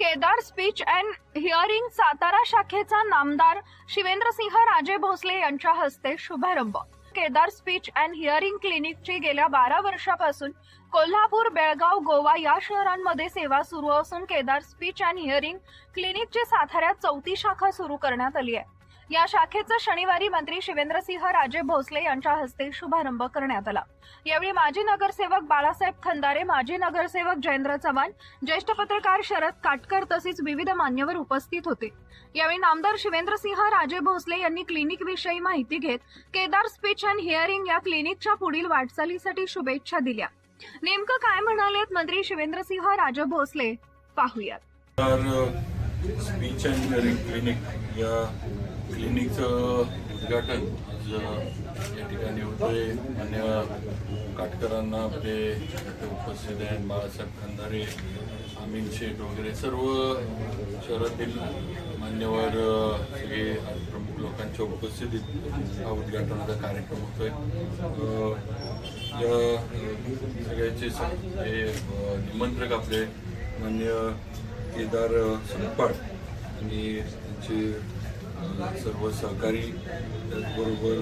Kedar speech and hearing Satara शाखेचा नामदार शिवेंद्रसिंह राजे भोसले यांच्या हस्ते शुभारंभ. केदार स्पीच अँड हिअरिंग क्लिनिकची गेल्या बारा वर्षापासून कोल्हापूर बेळगाव गोवा या शहरांमध्ये सेवा सुरू असून केदार स्पीच अँड हिअरिंग क्लिनिकची साताऱ्यात चौथी शाखा सुरू करण्यात आली आहे. या शाखेचा शनिवारी मंत्री शिवेंद्रसिंह राजे भोसले यांच्या हस्ते शुभारंभ करण्यात आला. यावेळी माजी नगरसेवक बाळासाहेब खंदारे माजी नगरसेवक जयेंद्र चव्हाण ज्येष्ठ पत्रकार शरद काटकर तसेच विविध मान्यवर उपस्थित होते. यावेळी नामदार शिवेंद्रसिंह राजे भोसले यांनी क्लिनिक विषयी माहिती घेत केदार स्पीच अँड हिअरिंग या क्लिनिकच्या पुढील वाटचालीसाठी शुभेच्छा दिल्या. नेमकं काय म्हणालेत मंत्री शिवेंद्रसिंह राजे भोसले? पाहूयात. स्पीच अँड हिअरिंग क्लिनिक या क्लिनिकचं उद्घाटन आज या ठिकाणी होते मान्य काटकरांना आपले उपस्थित आहेत बाळासाहेब खंदारे अमीन शेठ वगैरे. सर्व शहरातील मान्यवर सगळे प्रमुख लोकांच्या उपस्थितीत हा उद्घाटनाचा कार्यक्रम होतोय. या सगळ्याचे स- हे निमंत्रक आपले मान्य केदार संपाड आणि त्यांचे सर्व सहकारी त्याचबरोबर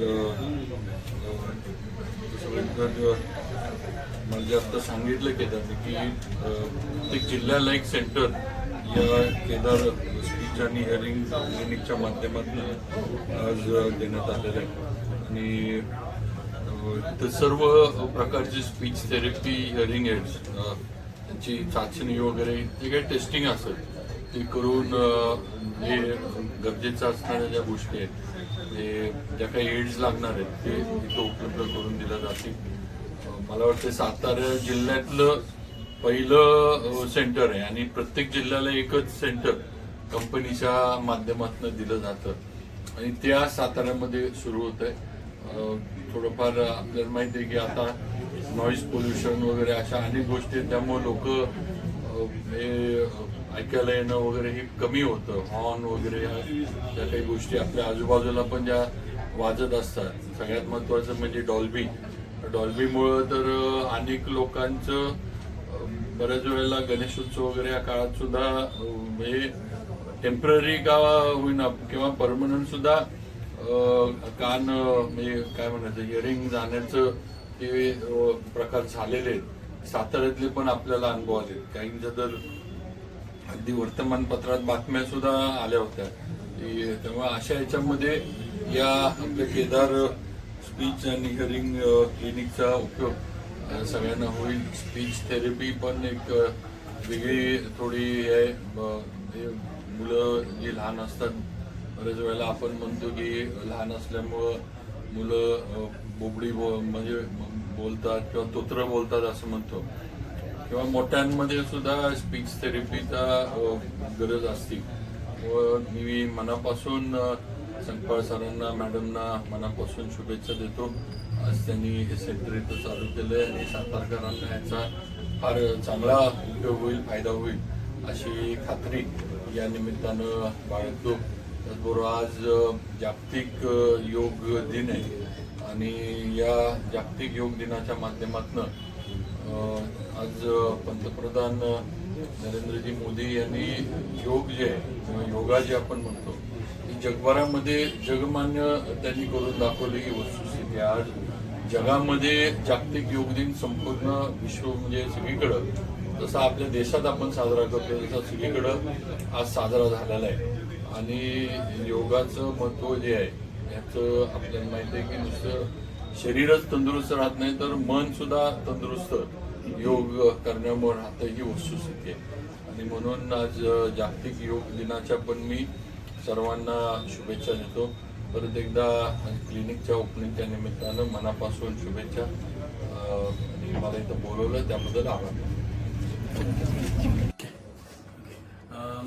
मला जे आता सांगितलं केदारने की प्रत्येक जिल्ह्याला एक सेंटर या केदार स्पीच आणि हिअरिंग क्लिनिकच्या माध्यमातून आज देण्यात आलेलं आहे. आणि इथं सर्व प्रकारची स्पीच थेरपी हिअरिंग एड्स त्यांची चाचणी वगैरे जे काही टेस्टिंग असेल. ते करून हे जे गरजेचं असणाऱ्या ज्या गोष्टी आहेत ते ज्या काही एड्स लागणार आहेत ते इथं उपलब्ध करून दिल्या जातील. मला वाटतं सातारा जिल्ह्यातलं पहिलं सेंटर आहे आणि प्रत्येक जिल्ह्याला एकच सेंटर कंपनीच्या माध्यमातून दिलं जातं. आणि त्या साताऱ्यामध्ये सुरू होत आहे थोडंफार आपल्याला माहिती आहे की आता नॉईज पोल्युशन वगैरे अशा अनेक गोष्टी आहेत त्यामुळे लोक हे ऐकायला येणं वगैरे हे कमी होतं. हॉर्न वगैरे ह्या ज्या काही गोष्टी आपल्या आजूबाजूला पण ज्या वाजत असतात. सगळ्यात महत्वाचं म्हणजे डॉल्बी डॉल्बीमुळं तर अनेक लोकांचं बऱ्याच वेळेला गणेशोत्सव वगैरे या काळात सुद्धा हे टेंपररी का होईना किंवा परमनंट सुद्धा कान म्हणजे काय म्हणायचं हिअरिंग जाण्याचं ते प्रकार झालेले आहेत. साताऱ्यातले पण आपल्याला अनुभव आले काहींच्या तर अगदी वर्तमानपत्रात बातम्या सुद्धा आल्या होत्या. की अशा याच्यामध्ये या आपल्या केदार स्पीच आणि हिअरिंग क्लिनिकचा उपयोग सगळ्यांना होईल. स्पीच थेरपी पण एक वेगळी थोडी हे आहे. ब- हे मुलं जी लहान असतात बऱ्याच वेळेला आपण म्हणतो की लहान असल्यामुळं मुलं बोबडी बो म्हणजे बोलतात किंवा तोत्र बोलतात असं म्हणतो. किंवा मोठ्यांमध्ये सुद्धा स्पीच थेरपीचा गरज असते. व मी मनापासून संकपाळ सरांना मॅडमना मनापासून शुभेच्छा देतो. आज त्यांनी हे सेंटर इथं चालू केलं आहे आणि सातारकरांना याचा फार चांगला उपयोग होईल फायदा होईल अशी खात्री या निमित्तानं बाळगतो. त्याचबरोबर आज जागतिक योग दिन आहे. आणि या जागतिक योग दिनाच्या माध्यमातून आज पंतप्रधान नरेंद्रजी मोदी यांनी योग जे आहे किंवा योगा जे आपण म्हणतो ती जगभरामध्ये जगमान्य त्यांनी करून दाखवलेली वस्तुस्थिती आज जगामध्ये जागतिक योग दिन संपूर्ण विश्व म्हणजे सगळीकडं जसं आपल्या देशात आपण साजरा करतो तसा सगळीकडं आज साजरा झालेला आहे. आणि योगाचं महत्त्व जे आहे याचं आपल्याला माहिती आहे की नुसतं शरीरच तंदुरुस्त राहत नाही तर मन सुद्धा तंदुरुस्त योग करण्यामुळे राहतं ही वस्तुस्थिती आहे. आणि म्हणून आज जागतिक योग दिनाच्या पण मी सर्वांना शुभेच्छा देतो. परत एकदा क्लिनिकच्या ओपनिंगच्या निमित्तानं मनापासून शुभेच्छा. आणि मला इथं बोलवलं त्याबद्दल आभार.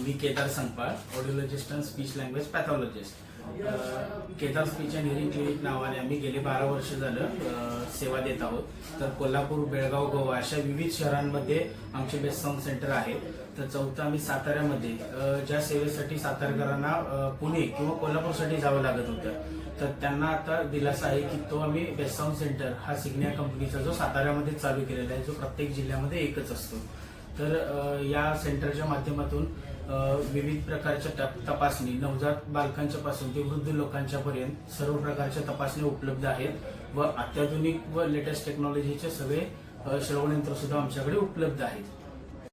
मी Kedar Sampal audiologist and speech language pathologist Kedar speech and hearing clinic नावाने आम्ही गेले बारा वर्ष झालं सेवा देत आहोत. तर कोल्हापूर बेळगाव गोवा अशा विविध शहरांमध्ये आमचे बेस्ट साऊंड सेंटर आहे. तर चौथं आम्ही साताऱ्यामध्ये ज्या सेवेसाठी सातारकरांना पुणे किंवा कोल्हापूरसाठी जावं लागत होतं. तर त्यांना आता दिलासा आहे की तो आम्ही बेस्ट साऊंड सेंटर हा सिग्निया कंपनीचा जो साताऱ्यामध्ये चालू केलेला आहे जो प्रत्येक जिल्ह्यामध्ये एकच असतो. तर या सेंटरच्या माध्यमातून विविध प्रकारच्या तपासणी नवजात बालकांच्या पासून ते वृद्ध लोकांच्या पर्यंत सर्व प्रकारच्या तपासणी उपलब्ध आहेत व अत्याधुनिक व लेटेस्ट टेक्नॉलॉजीचे सगळे अ, श्रवण यंत्र सुद्धा आमच्याकडे उपलब्ध आहेत.